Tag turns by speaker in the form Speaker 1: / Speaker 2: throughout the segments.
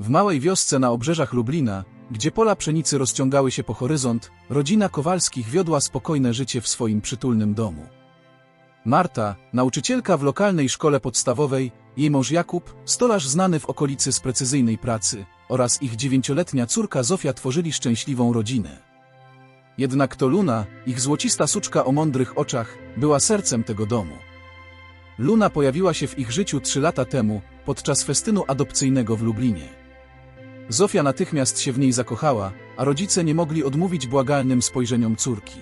Speaker 1: W małej wiosce na obrzeżach Lublina, gdzie pola pszenicy rozciągały się po horyzont, rodzina Kowalskich wiodła spokojne życie w swoim przytulnym domu. Marta, nauczycielka w lokalnej szkole podstawowej, jej mąż Jakub, stolarz znany w okolicy z precyzyjnej pracy, oraz ich dziewięcioletnia córka Zofia tworzyli szczęśliwą rodzinę. Jednak to Luna, ich złocista suczka o mądrych oczach, była sercem tego domu. Luna pojawiła się w ich życiu trzy lata temu, podczas festynu adopcyjnego w Lublinie. Zofia natychmiast się w niej zakochała, a rodzice nie mogli odmówić błagalnym spojrzeniom córki.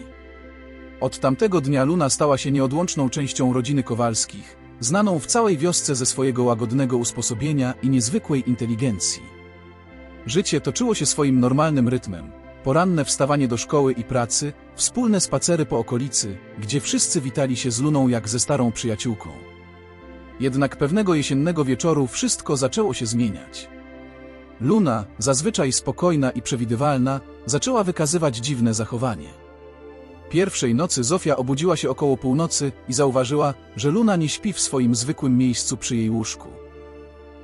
Speaker 1: Od tamtego dnia Luna stała się nieodłączną częścią rodziny Kowalskich, znaną w całej wiosce ze swojego łagodnego usposobienia i niezwykłej inteligencji. Życie toczyło się swoim normalnym rytmem. Poranne wstawanie do szkoły i pracy, wspólne spacery po okolicy, gdzie wszyscy witali się z Luną jak ze starą przyjaciółką. Jednak pewnego jesiennego wieczoru wszystko zaczęło się zmieniać. Luna, zazwyczaj spokojna i przewidywalna, zaczęła wykazywać dziwne zachowanie. Pierwszej nocy Zofia obudziła się około północy i zauważyła, że Luna nie śpi w swoim zwykłym miejscu przy jej łóżku.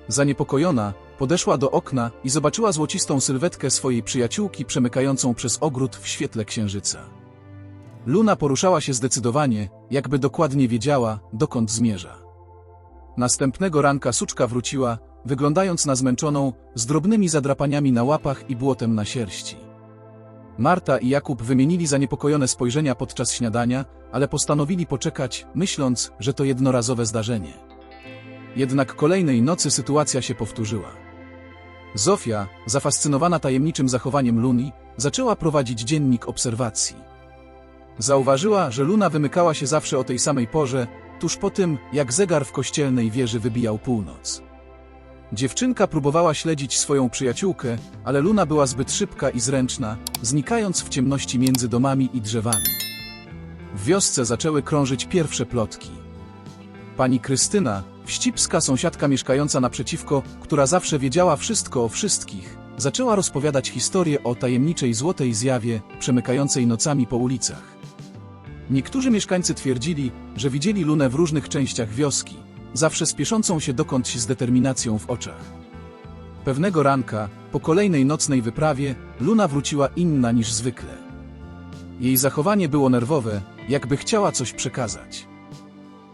Speaker 1: Zaniepokojona, podeszła do okna i zobaczyła złocistą sylwetkę swojej przyjaciółki przemykającą przez ogród w świetle księżyca. Luna poruszała się zdecydowanie, jakby dokładnie wiedziała, dokąd zmierza. Następnego ranka suczka wróciła, wyglądając na zmęczoną, z drobnymi zadrapaniami na łapach i błotem na sierści. Marta i Jakub wymienili zaniepokojone spojrzenia podczas śniadania, ale postanowili poczekać, myśląc, że to jednorazowe zdarzenie. Jednak kolejnej nocy sytuacja się powtórzyła. Zofia, zafascynowana tajemniczym zachowaniem Luni, zaczęła prowadzić dziennik obserwacji. Zauważyła, że Luna wymykała się zawsze o tej samej porze, tuż po tym, jak zegar w kościelnej wieży wybijał północ. Dziewczynka próbowała śledzić swoją przyjaciółkę, ale Luna była zbyt szybka i zręczna, znikając w ciemności między domami i drzewami. W wiosce zaczęły krążyć pierwsze plotki. Pani Krystyna, wścibska sąsiadka mieszkająca naprzeciwko, która zawsze wiedziała wszystko o wszystkich, zaczęła rozpowiadać historię o tajemniczej złotej zjawie, przemykającej nocami po ulicach. Niektórzy mieszkańcy twierdzili, że widzieli Lunę w różnych częściach wioski, zawsze spieszącą się dokądś z determinacją w oczach. Pewnego ranka, po kolejnej nocnej wyprawie, Luna wróciła inna niż zwykle. Jej zachowanie było nerwowe, jakby chciała coś przekazać.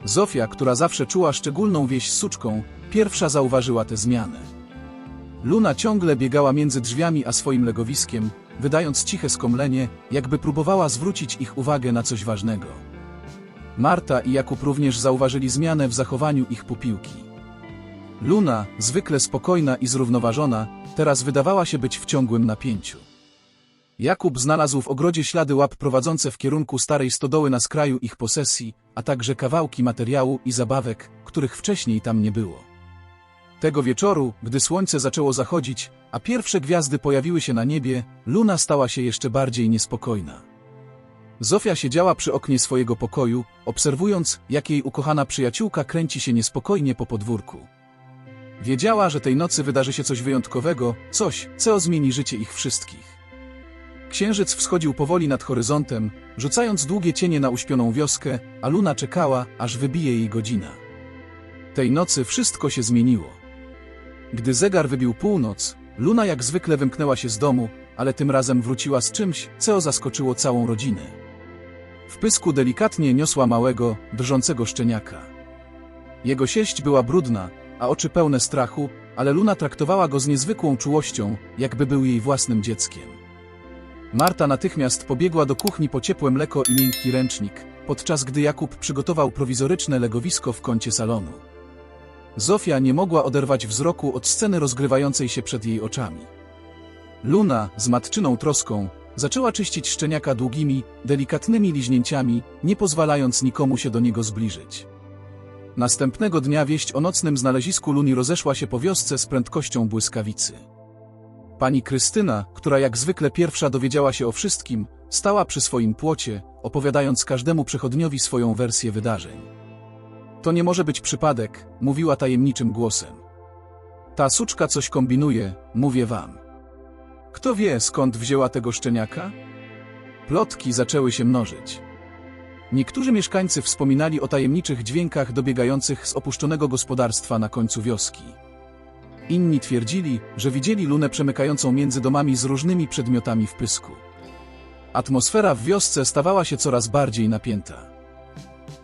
Speaker 1: Zofia, która zawsze czuła szczególną wieś z suczką, pierwsza zauważyła tę zmianę. Luna ciągle biegała między drzwiami a swoim legowiskiem, wydając ciche skomlenie, jakby próbowała zwrócić ich uwagę na coś ważnego. Marta i Jakub również zauważyli zmianę w zachowaniu ich pupiłki. Luna, zwykle spokojna i zrównoważona, teraz wydawała się być w ciągłym napięciu. Jakub znalazł w ogrodzie ślady łap prowadzące w kierunku starej stodoły na skraju ich posesji, a także kawałki materiału i zabawek, których wcześniej tam nie było. Tego wieczoru, gdy słońce zaczęło zachodzić, a pierwsze gwiazdy pojawiły się na niebie, Luna stała się jeszcze bardziej niespokojna. Zofia siedziała przy oknie swojego pokoju, obserwując, jak jej ukochana przyjaciółka kręci się niespokojnie po podwórku. Wiedziała, że tej nocy wydarzy się coś wyjątkowego, coś, co zmieni życie ich wszystkich. Księżyc wschodził powoli nad horyzontem, rzucając długie cienie na uśpioną wioskę, a Luna czekała, aż wybije jej godzina. Tej nocy wszystko się zmieniło. Gdy zegar wybił północ, Luna jak zwykle wymknęła się z domu, ale tym razem wróciła z czymś, co zaskoczyło całą rodzinę. W pysku delikatnie niosła małego, drżącego szczeniaka. Jego sieść była brudna, a oczy pełne strachu, ale Luna traktowała go z niezwykłą czułością, jakby był jej własnym dzieckiem. Marta natychmiast pobiegła do kuchni po ciepłe mleko i miękki ręcznik, podczas gdy Jakub przygotował prowizoryczne legowisko w kącie salonu. Zofia nie mogła oderwać wzroku od sceny rozgrywającej się przed jej oczami. Luna, z matczyną troską, zaczęła czyścić szczeniaka długimi, delikatnymi liźnięciami, nie pozwalając nikomu się do niego zbliżyć. Następnego dnia wieść o nocnym znalezisku Luni rozeszła się po wiosce z prędkością błyskawicy. Pani Krystyna, która jak zwykle pierwsza dowiedziała się o wszystkim, stała przy swoim płocie, opowiadając każdemu przechodniowi swoją wersję wydarzeń. To nie może być przypadek, mówiła tajemniczym głosem. Ta suczka coś kombinuje, mówię wam. Kto wie, skąd wzięła tego szczeniaka? Plotki zaczęły się mnożyć. Niektórzy mieszkańcy wspominali o tajemniczych dźwiękach dobiegających z opuszczonego gospodarstwa na końcu wioski. Inni twierdzili, że widzieli lunę przemykającą między domami z różnymi przedmiotami w pysku. Atmosfera w wiosce stawała się coraz bardziej napięta.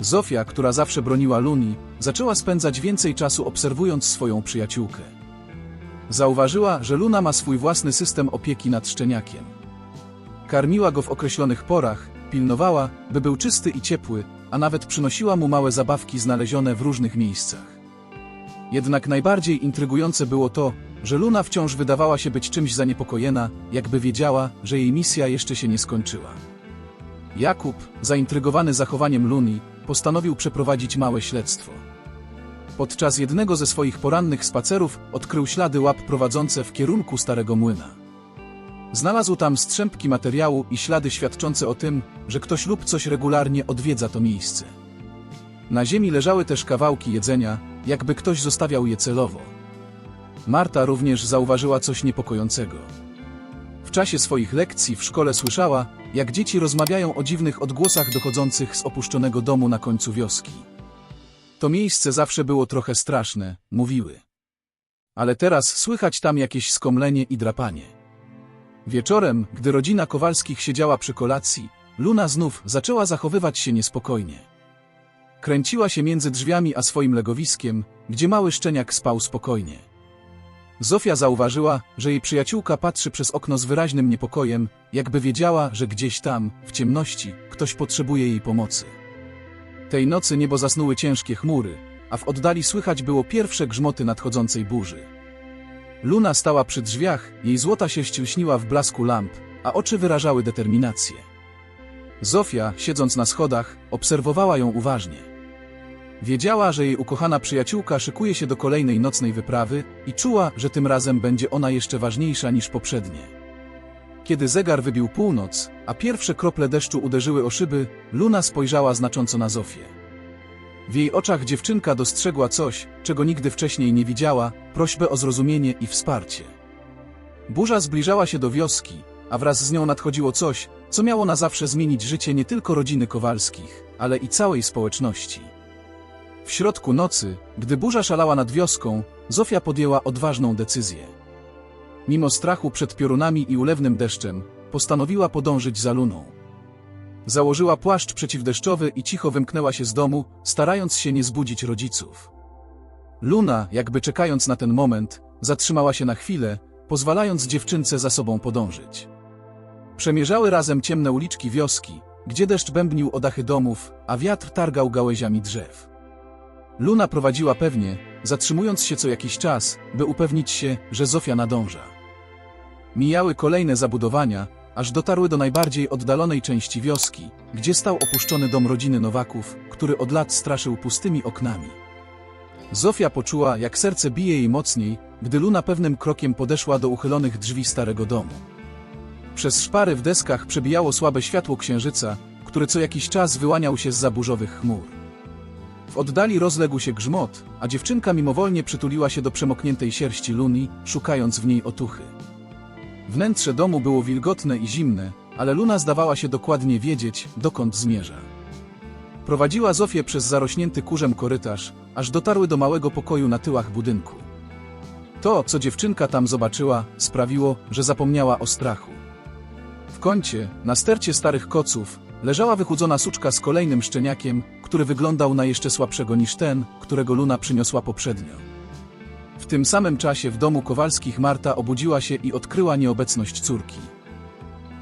Speaker 1: Zofia, która zawsze broniła Luni, zaczęła spędzać więcej czasu obserwując swoją przyjaciółkę. Zauważyła, że Luna ma swój własny system opieki nad szczeniakiem. Karmiła go w określonych porach, pilnowała, by był czysty i ciepły, a nawet przynosiła mu małe zabawki znalezione w różnych miejscach. Jednak najbardziej intrygujące było to, że Luna wciąż wydawała się być czymś zaniepokojona, jakby wiedziała, że jej misja jeszcze się nie skończyła. Jakub, zaintrygowany zachowaniem Luni, postanowił przeprowadzić małe śledztwo. Podczas jednego ze swoich porannych spacerów odkrył ślady łap prowadzące w kierunku Starego Młyna. Znalazł tam strzępki materiału i ślady świadczące o tym, że ktoś lub coś regularnie odwiedza to miejsce. Na ziemi leżały też kawałki jedzenia, jakby ktoś zostawiał je celowo. Marta również zauważyła coś niepokojącego. W czasie swoich lekcji w szkole słyszała, jak dzieci rozmawiają o dziwnych odgłosach dochodzących z opuszczonego domu na końcu wioski. To miejsce zawsze było trochę straszne, mówiły. Ale teraz słychać tam jakieś skomlenie i drapanie. Wieczorem, gdy rodzina Kowalskich siedziała przy kolacji, Luna znów zaczęła zachowywać się niespokojnie. Kręciła się między drzwiami a swoim legowiskiem, gdzie mały szczeniak spał spokojnie. Zofia zauważyła, że jej przyjaciółka patrzy przez okno z wyraźnym niepokojem, jakby wiedziała, że gdzieś tam, w ciemności, ktoś potrzebuje jej pomocy. Tej nocy niebo zasnuły ciężkie chmury, a w oddali słychać było pierwsze grzmoty nadchodzącej burzy. Luna stała przy drzwiach, jej złota sieść lśniła w blasku lamp, a oczy wyrażały determinację. Zofia, siedząc na schodach, obserwowała ją uważnie. Wiedziała, że jej ukochana przyjaciółka szykuje się do kolejnej nocnej wyprawy i czuła, że tym razem będzie ona jeszcze ważniejsza niż poprzednie. Kiedy zegar wybił północ, a pierwsze krople deszczu uderzyły o szyby, Luna spojrzała znacząco na Zofię. W jej oczach dziewczynka dostrzegła coś, czego nigdy wcześniej nie widziała, prośbę o zrozumienie i wsparcie. Burza zbliżała się do wioski, a wraz z nią nadchodziło coś, co miało na zawsze zmienić życie nie tylko rodziny Kowalskich, ale i całej społeczności. W środku nocy, gdy burza szalała nad wioską, Zofia podjęła odważną decyzję. Mimo strachu przed piorunami i ulewnym deszczem, postanowiła podążyć za luną. Założyła płaszcz przeciwdeszczowy i cicho wymknęła się z domu, starając się nie zbudzić rodziców. Luna, jakby czekając na ten moment, zatrzymała się na chwilę, pozwalając dziewczynce za sobą podążyć. Przemierzały razem ciemne uliczki wioski, gdzie deszcz bębnił o dachy domów, a wiatr targał gałęziami drzew. Luna prowadziła pewnie, zatrzymując się co jakiś czas, by upewnić się, że Zofia nadąża. Mijały kolejne zabudowania, aż dotarły do najbardziej oddalonej części wioski, gdzie stał opuszczony dom rodziny Nowaków, który od lat straszył pustymi oknami. Zofia poczuła, jak serce bije jej mocniej, gdy Luna pewnym krokiem podeszła do uchylonych drzwi starego domu. Przez szpary w deskach przebijało słabe światło księżyca, który co jakiś czas wyłaniał się z zaburzowych chmur. W oddali rozległ się grzmot, a dziewczynka mimowolnie przytuliła się do przemokniętej sierści Luni, szukając w niej otuchy. Wnętrze domu było wilgotne i zimne, ale Luna zdawała się dokładnie wiedzieć, dokąd zmierza. Prowadziła Zofię przez zarośnięty kurzem korytarz, aż dotarły do małego pokoju na tyłach budynku. To, co dziewczynka tam zobaczyła, sprawiło, że zapomniała o strachu. W kącie, na stercie starych koców, leżała wychudzona suczka z kolejnym szczeniakiem, który wyglądał na jeszcze słabszego niż ten, którego Luna przyniosła poprzednio. W tym samym czasie w domu Kowalskich Marta obudziła się i odkryła nieobecność córki.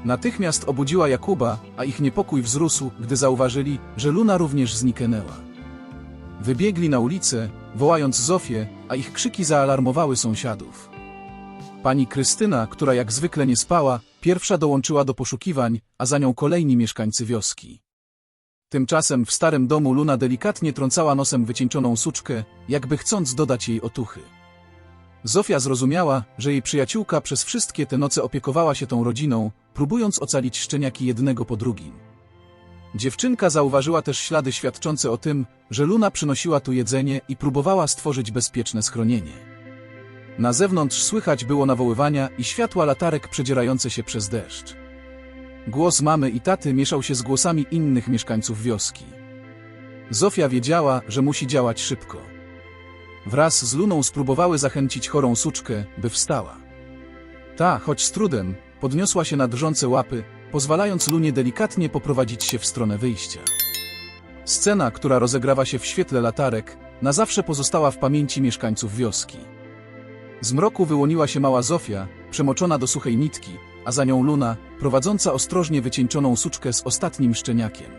Speaker 1: Natychmiast obudziła Jakuba, a ich niepokój wzrósł, gdy zauważyli, że Luna również zniknęła. Wybiegli na ulicę, wołając Zofię, a ich krzyki zaalarmowały sąsiadów. Pani Krystyna, która jak zwykle nie spała, pierwsza dołączyła do poszukiwań, a za nią kolejni mieszkańcy wioski. Tymczasem w starym domu Luna delikatnie trącała nosem wycieńczoną suczkę, jakby chcąc dodać jej otuchy. Zofia zrozumiała, że jej przyjaciółka przez wszystkie te noce opiekowała się tą rodziną, próbując ocalić szczeniaki jednego po drugim. Dziewczynka zauważyła też ślady świadczące o tym, że Luna przynosiła tu jedzenie i próbowała stworzyć bezpieczne schronienie. Na zewnątrz słychać było nawoływania i światła latarek przedzierające się przez deszcz. Głos mamy i taty mieszał się z głosami innych mieszkańców wioski. Zofia wiedziała, że musi działać szybko. wraz z Luną spróbowały zachęcić chorą suczkę, by wstała. Ta, choć z trudem, podniosła się na drżące łapy, pozwalając Lunie delikatnie poprowadzić się w stronę wyjścia. Scena, która rozegrawa się w świetle latarek, na zawsze pozostała w pamięci mieszkańców wioski. Z mroku wyłoniła się mała Zofia, przemoczona do suchej nitki, a za nią Luna, prowadząca ostrożnie wycieńczoną suczkę z ostatnim szczeniakiem.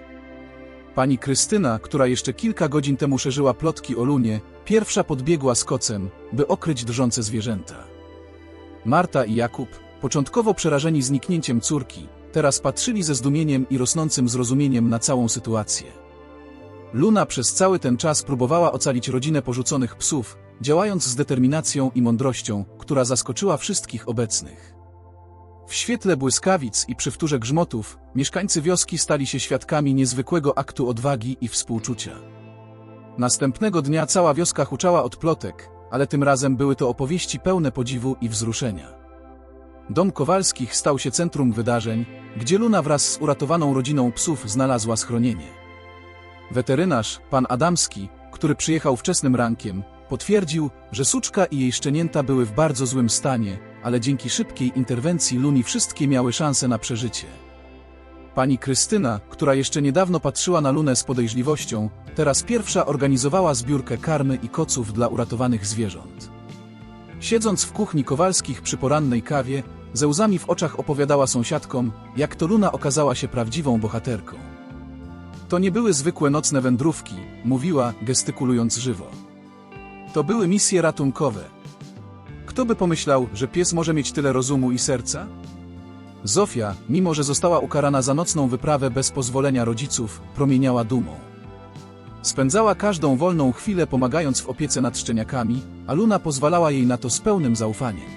Speaker 1: Pani Krystyna, która jeszcze kilka godzin temu szerzyła plotki o Lunie, pierwsza podbiegła z kocem, by okryć drżące zwierzęta. Marta i Jakub, początkowo przerażeni zniknięciem córki, teraz patrzyli ze zdumieniem i rosnącym zrozumieniem na całą sytuację. Luna przez cały ten czas próbowała ocalić rodzinę porzuconych psów, działając z determinacją i mądrością, która zaskoczyła wszystkich obecnych. W świetle błyskawic i przy wtórze grzmotów, mieszkańcy wioski stali się świadkami niezwykłego aktu odwagi i współczucia. Następnego dnia cała wioska huczała od plotek, ale tym razem były to opowieści pełne podziwu i wzruszenia. Dom Kowalskich stał się centrum wydarzeń, gdzie Luna wraz z uratowaną rodziną psów znalazła schronienie. Weterynarz, pan Adamski, który przyjechał wczesnym rankiem, potwierdził, że suczka i jej szczenięta były w bardzo złym stanie, ale dzięki szybkiej interwencji Luni wszystkie miały szansę na przeżycie. Pani Krystyna, która jeszcze niedawno patrzyła na Lunę z podejrzliwością, teraz pierwsza organizowała zbiórkę karmy i koców dla uratowanych zwierząt. Siedząc w kuchni Kowalskich przy porannej kawie, ze łzami w oczach opowiadała sąsiadkom, jak to Luna okazała się prawdziwą bohaterką. To nie były zwykłe nocne wędrówki, mówiła, gestykulując żywo. To były misje ratunkowe. Kto by pomyślał, że pies może mieć tyle rozumu i serca? Zofia, mimo że została ukarana za nocną wyprawę bez pozwolenia rodziców, promieniała dumą. Spędzała każdą wolną chwilę pomagając w opiece nad szczeniakami, a Luna pozwalała jej na to z pełnym zaufaniem.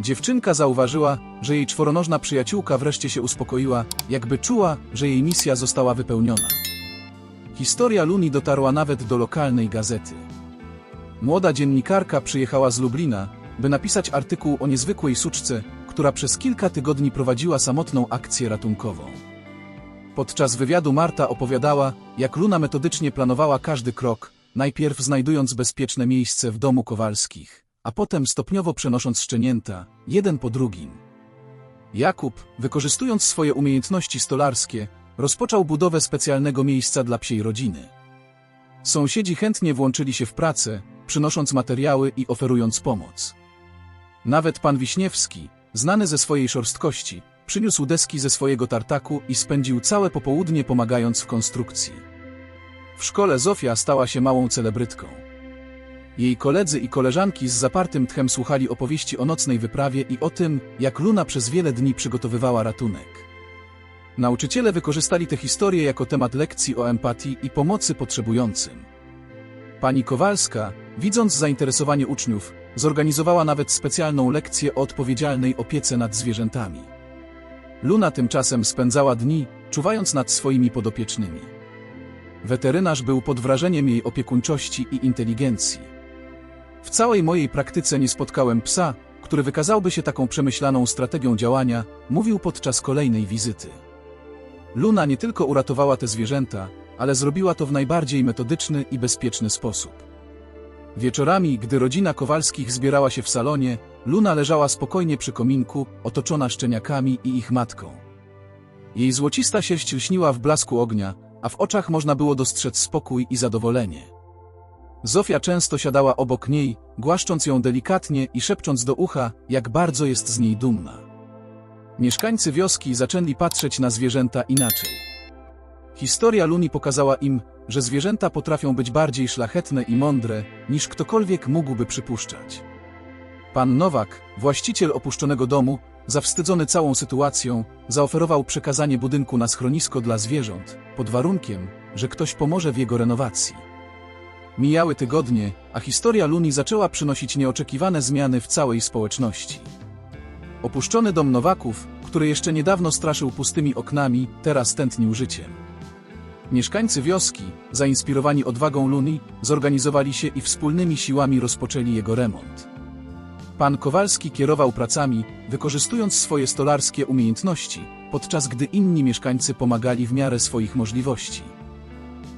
Speaker 1: Dziewczynka zauważyła, że jej czworonożna przyjaciółka wreszcie się uspokoiła, jakby czuła, że jej misja została wypełniona. Historia Luni dotarła nawet do lokalnej gazety. Młoda dziennikarka przyjechała z Lublina, by napisać artykuł o niezwykłej suczce, która przez kilka tygodni prowadziła samotną akcję ratunkową. Podczas wywiadu Marta opowiadała, jak Luna metodycznie planowała każdy krok, najpierw znajdując bezpieczne miejsce w domu Kowalskich, a potem stopniowo przenosząc szczenięta, jeden po drugim. Jakub, wykorzystując swoje umiejętności stolarskie, rozpoczął budowę specjalnego miejsca dla psiej rodziny. Sąsiedzi chętnie włączyli się w pracę, przynosząc materiały i oferując pomoc. Nawet pan Wiśniewski, znany ze swojej szorstkości, przyniósł deski ze swojego tartaku i spędził całe popołudnie pomagając w konstrukcji. W szkole Zofia stała się małą celebrytką. Jej koledzy i koleżanki z zapartym tchem słuchali opowieści o nocnej wyprawie i o tym, jak Luna przez wiele dni przygotowywała ratunek. Nauczyciele wykorzystali tę historię jako temat lekcji o empatii i pomocy potrzebującym. Pani Kowalska, widząc zainteresowanie uczniów, zorganizowała nawet specjalną lekcję o odpowiedzialnej opiece nad zwierzętami. Luna tymczasem spędzała dni, czuwając nad swoimi podopiecznymi. Weterynarz był pod wrażeniem jej opiekuńczości i inteligencji. W całej mojej praktyce nie spotkałem psa, który wykazałby się taką przemyślaną strategią działania, mówił podczas kolejnej wizyty. Luna nie tylko uratowała te zwierzęta, ale zrobiła to w najbardziej metodyczny i bezpieczny sposób. Wieczorami, gdy rodzina Kowalskich zbierała się w salonie, Luna leżała spokojnie przy kominku, otoczona szczeniakami i ich matką. Jej złocista sierść lśniła w blasku ognia, a w oczach można było dostrzec spokój i zadowolenie. Zofia często siadała obok niej, głaszcząc ją delikatnie i szepcząc do ucha, jak bardzo jest z niej dumna. Mieszkańcy wioski zaczęli patrzeć na zwierzęta inaczej. Historia Luni pokazała im, że zwierzęta potrafią być bardziej szlachetne i mądre, niż ktokolwiek mógłby przypuszczać. Pan Nowak, właściciel opuszczonego domu, zawstydzony całą sytuacją, zaoferował przekazanie budynku na schronisko dla zwierząt, pod warunkiem, że ktoś pomoże w jego renowacji. Mijały tygodnie, a historia Luni zaczęła przynosić nieoczekiwane zmiany w całej społeczności. Opuszczony dom Nowaków, który jeszcze niedawno straszył pustymi oknami, teraz tętnił życiem. Mieszkańcy wioski, zainspirowani odwagą Luni, zorganizowali się i wspólnymi siłami rozpoczęli jego remont. Pan Kowalski kierował pracami, wykorzystując swoje stolarskie umiejętności, podczas gdy inni mieszkańcy pomagali w miarę swoich możliwości.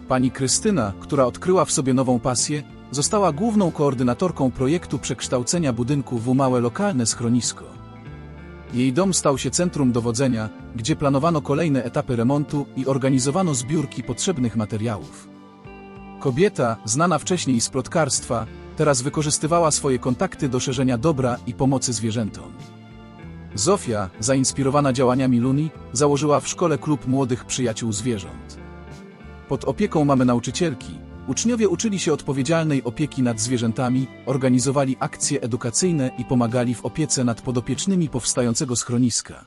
Speaker 1: Pani Krystyna, która odkryła w sobie nową pasję, została główną koordynatorką projektu przekształcenia budynku w małe lokalne schronisko. Jej dom stał się centrum dowodzenia, gdzie planowano kolejne etapy remontu i organizowano zbiórki potrzebnych materiałów. Kobieta, znana wcześniej z plotkarstwa, teraz wykorzystywała swoje kontakty do szerzenia dobra i pomocy zwierzętom. Zofia, zainspirowana działaniami Luni, założyła w szkole klub młodych przyjaciół zwierząt. Pod opieką mamy nauczycielki, uczniowie uczyli się odpowiedzialnej opieki nad zwierzętami, organizowali akcje edukacyjne i pomagali w opiece nad podopiecznymi powstającego schroniska.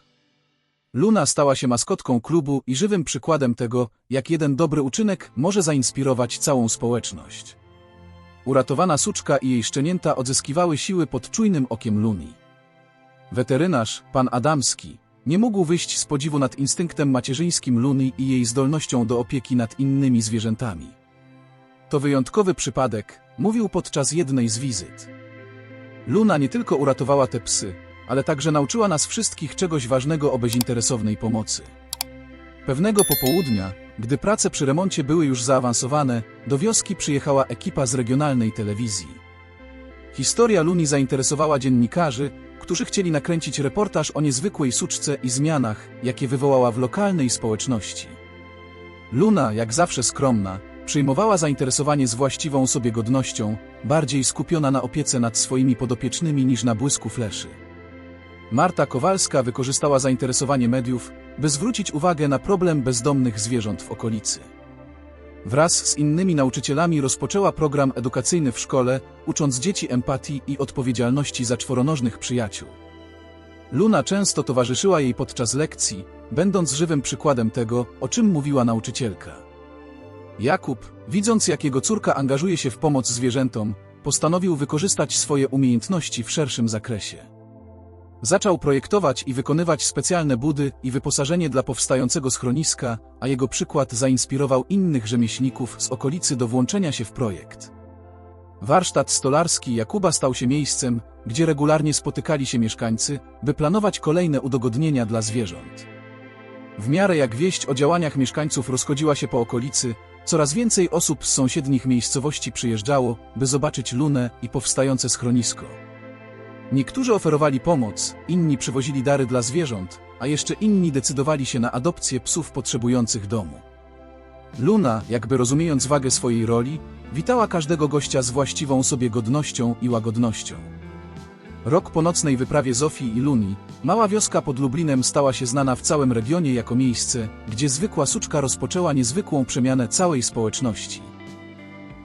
Speaker 1: Luna stała się maskotką klubu i żywym przykładem tego, jak jeden dobry uczynek może zainspirować całą społeczność. Uratowana suczka i jej szczenięta odzyskiwały siły pod czujnym okiem Luni. Weterynarz, pan Adamski, nie mógł wyjść z podziwu nad instynktem macierzyńskim Luny i jej zdolnością do opieki nad innymi zwierzętami. To wyjątkowy przypadek, mówił podczas jednej z wizyt. Luna nie tylko uratowała te psy, ale także nauczyła nas wszystkich czegoś ważnego o bezinteresownej pomocy. Pewnego popołudnia, gdy prace przy remoncie były już zaawansowane, do wioski przyjechała ekipa z regionalnej telewizji. Historia Luni zainteresowała dziennikarzy, którzy chcieli nakręcić reportaż o niezwykłej suczce i zmianach, jakie wywołała w lokalnej społeczności. Luna, jak zawsze skromna, przyjmowała zainteresowanie z właściwą sobie godnością, bardziej skupiona na opiece nad swoimi podopiecznymi niż na błysku fleszy. Marta Kowalska wykorzystała zainteresowanie mediów, by zwrócić uwagę na problem bezdomnych zwierząt w okolicy. Wraz z innymi nauczycielami rozpoczęła program edukacyjny w szkole, ucząc dzieci empatii i odpowiedzialności za czworonożnych przyjaciół. Luna często towarzyszyła jej podczas lekcji, będąc żywym przykładem tego, o czym mówiła nauczycielka. Jakub, widząc jak jego córka angażuje się w pomoc zwierzętom, postanowił wykorzystać swoje umiejętności w szerszym zakresie. Zaczął projektować i wykonywać specjalne budy i wyposażenie dla powstającego schroniska, a jego przykład zainspirował innych rzemieślników z okolicy do włączenia się w projekt. Warsztat stolarski Jakuba stał się miejscem, gdzie regularnie spotykali się mieszkańcy, by planować kolejne udogodnienia dla zwierząt. W miarę jak wieść o działaniach mieszkańców rozchodziła się po okolicy, coraz więcej osób z sąsiednich miejscowości przyjeżdżało, by zobaczyć lunę i powstające schronisko. Niektórzy oferowali pomoc, inni przywozili dary dla zwierząt, a jeszcze inni decydowali się na adopcję psów potrzebujących domu. Luna, jakby rozumiejąc wagę swojej roli, witała każdego gościa z właściwą sobie godnością i łagodnością. Rok po nocnej wyprawie Zofii i Luni, mała wioska pod Lublinem stała się znana w całym regionie jako miejsce, gdzie zwykła suczka rozpoczęła niezwykłą przemianę całej społeczności.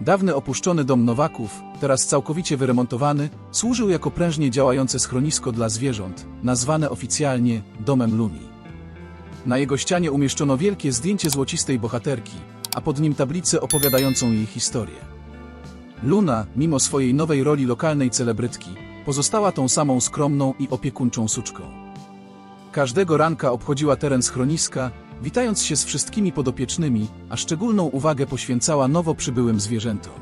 Speaker 1: Dawny opuszczony dom Nowaków, teraz całkowicie wyremontowany, służył jako prężnie działające schronisko dla zwierząt, nazwane oficjalnie Domem Luni. Na jego ścianie umieszczono wielkie zdjęcie złocistej bohaterki, a pod nim tablicę opowiadającą jej historię. Luna, mimo swojej nowej roli lokalnej celebrytki, pozostała tą samą skromną i opiekuńczą suczką. Każdego ranka obchodziła teren schroniska, witając się z wszystkimi podopiecznymi, a szczególną uwagę poświęcała nowo przybyłym zwierzętom.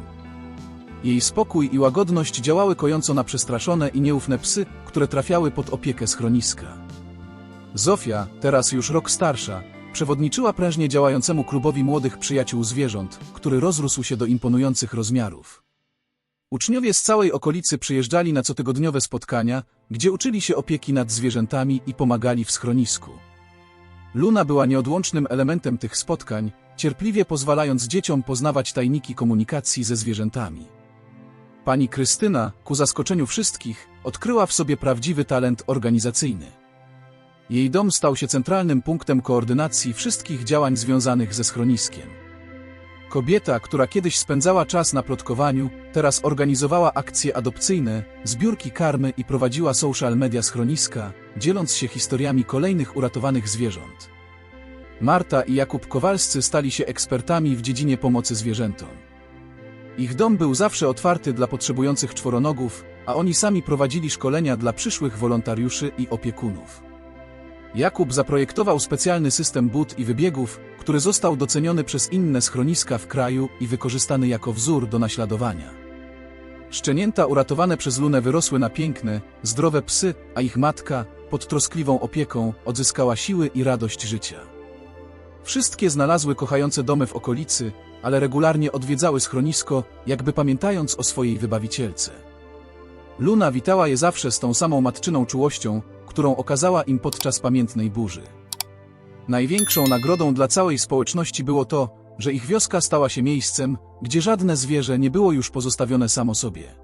Speaker 1: Jej spokój i łagodność działały kojąco na przestraszone i nieufne psy, które trafiały pod opiekę schroniska. Zofia, teraz już rok starsza, przewodniczyła prężnie działającemu klubowi młodych przyjaciół zwierząt, który rozrósł się do imponujących rozmiarów. Uczniowie z całej okolicy przyjeżdżali na cotygodniowe spotkania, gdzie uczyli się opieki nad zwierzętami i pomagali w schronisku. Luna była nieodłącznym elementem tych spotkań, cierpliwie pozwalając dzieciom poznawać tajniki komunikacji ze zwierzętami. Pani Krystyna, ku zaskoczeniu wszystkich, odkryła w sobie prawdziwy talent organizacyjny. Jej dom stał się centralnym punktem koordynacji wszystkich działań związanych ze schroniskiem. Kobieta, która kiedyś spędzała czas na plotkowaniu, teraz organizowała akcje adopcyjne, zbiórki karmy i prowadziła social media schroniska, dzieląc się historiami kolejnych uratowanych zwierząt. Marta i Jakub Kowalscy stali się ekspertami w dziedzinie pomocy zwierzętom. Ich dom był zawsze otwarty dla potrzebujących czworonogów, a oni sami prowadzili szkolenia dla przyszłych wolontariuszy i opiekunów. Jakub zaprojektował specjalny system bud i wybiegów, który został doceniony przez inne schroniska w kraju i wykorzystany jako wzór do naśladowania. Szczenięta uratowane przez Lunę wyrosły na piękne, zdrowe psy, a ich matka, pod troskliwą opieką, odzyskała siły i radość życia. Wszystkie znalazły kochające domy w okolicy, ale regularnie odwiedzały schronisko, jakby pamiętając o swojej wybawicielce. Luna witała je zawsze z tą samą matczyną czułością, którą okazała im podczas pamiętnej burzy. Największą nagrodą dla całej społeczności było to, że ich wioska stała się miejscem, gdzie żadne zwierzę nie było już pozostawione samo sobie.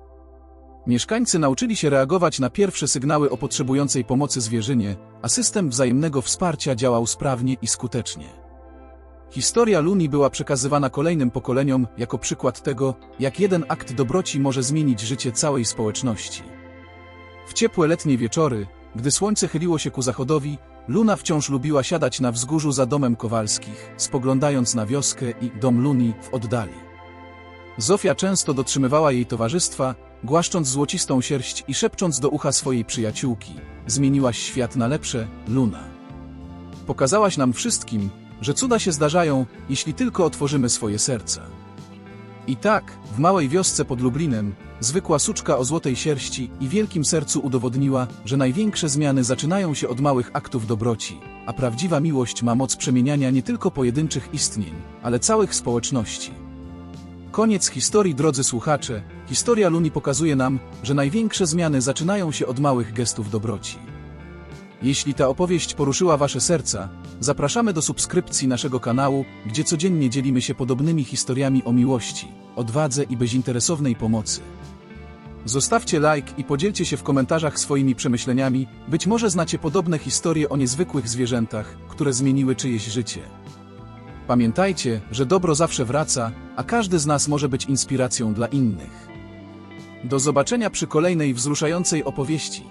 Speaker 1: Mieszkańcy nauczyli się reagować na pierwsze sygnały o potrzebującej pomocy zwierzynie, a system wzajemnego wsparcia działał sprawnie i skutecznie. Historia Luni była przekazywana kolejnym pokoleniom jako przykład tego, jak jeden akt dobroci może zmienić życie całej społeczności. W ciepłe letnie wieczory, gdy słońce chyliło się ku zachodowi, Luna wciąż lubiła siadać na wzgórzu za domem Kowalskich, spoglądając na wioskę i dom Luni w oddali. Zofia często dotrzymywała jej towarzystwa, głaszcząc złocistą sierść i szepcząc do ucha swojej przyjaciółki. Zmieniłaś świat na lepsze, Luna. Pokazałaś nam wszystkim, że cuda się zdarzają, jeśli tylko otworzymy swoje serca. I tak, w małej wiosce pod Lublinem, zwykła suczka o złotej sierści i wielkim sercu udowodniła, że największe zmiany zaczynają się od małych aktów dobroci, a prawdziwa miłość ma moc przemieniania nie tylko pojedynczych istnień, ale całych społeczności. Koniec historii, drodzy słuchacze. Historia Luni pokazuje nam, że największe zmiany zaczynają się od małych gestów dobroci. Jeśli ta opowieść poruszyła Wasze serca, zapraszamy do subskrypcji naszego kanału, gdzie codziennie dzielimy się podobnymi historiami o miłości, odwadze i bezinteresownej pomocy. Zostawcie like i podzielcie się w komentarzach swoimi przemyśleniami, być może znacie podobne historie o niezwykłych zwierzętach, które zmieniły czyjeś życie. Pamiętajcie, że dobro zawsze wraca, a każdy z nas może być inspiracją dla innych. Do zobaczenia przy kolejnej wzruszającej opowieści.